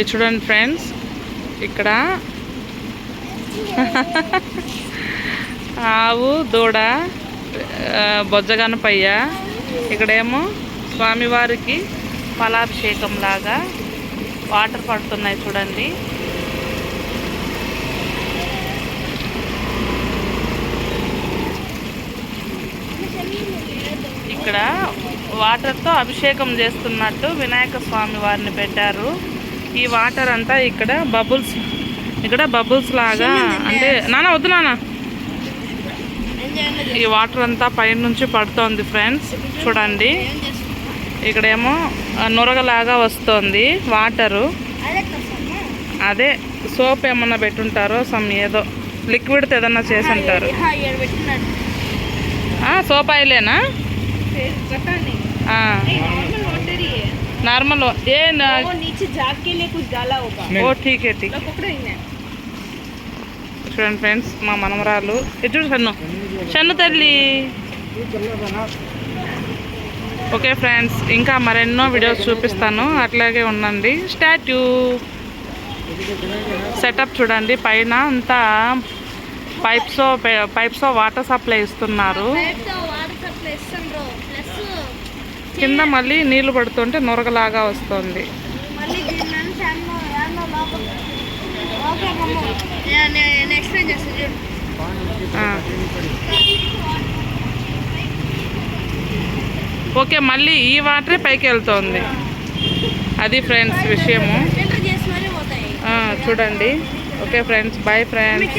ఇది చూడండి ఫ్రెండ్స్. ఇక్కడ ఆవు దూడ ఆ, బొజ్జగనపయ్య. ఇక్కడేమో స్వామివారికి ఫలాభిషేకం లాగా వాటర్ పడుతున్నాయి చూడండి. ఇక్కడ వాటర్తో అభిషేకం చేస్తున్నట్టు వినాయక స్వామి వారిని పెట్టారు. ఈ వాటర్ అంతా ఇక్కడ బబుల్స్ ఇక్కడ బబుల్స్ లాగా అంటే నాన్న వద్దు నాన్న. ఈ వాటర్ అంతా పైనుంచి పడుతోంది ఫ్రెండ్స్ చూడండి. ఇక్కడేమో నురగలాగా వస్తుంది వాటరు అదే సోప్ ఏమన్నా పెట్టుంటారో సమ్ ఏదో లిక్విడ్ ఏదన్నా చేసి ఉంటారు సోప్ ఆయిలేనా నార్మల్ ఏ నా- वो नीचे जाग के लिए कुछ डाला होगा ఓ ఠీకే ఠీక్ तो पकड़ो इन्हें చూడండి ఫ్రెండ్స్ మా మనమరాలు ఇటు చూడు షన్ను షన్ను తల్లి ఓకే ఫ్రెండ్స్ ఇంకా మరెన్నో వీడియోస్ చూపిస్తాను అట్లాగే ఉండండి స్టాట్యూ సెటప్ చూడండి పైన అంతా పైప్స్ పైప్స్ వాటర్ సప్లై ఇస్తున్నారు కింద మళ్ళీ నీళ్ళు పడుతుంటే నురగలాగా వస్తుంది. ఓకే మళ్ళీ ఈ వాటరే పైకి వెళ్తోంది. అది ఫ్రెండ్స్ విషయము. చూడండి. Okay friends. Bye friends.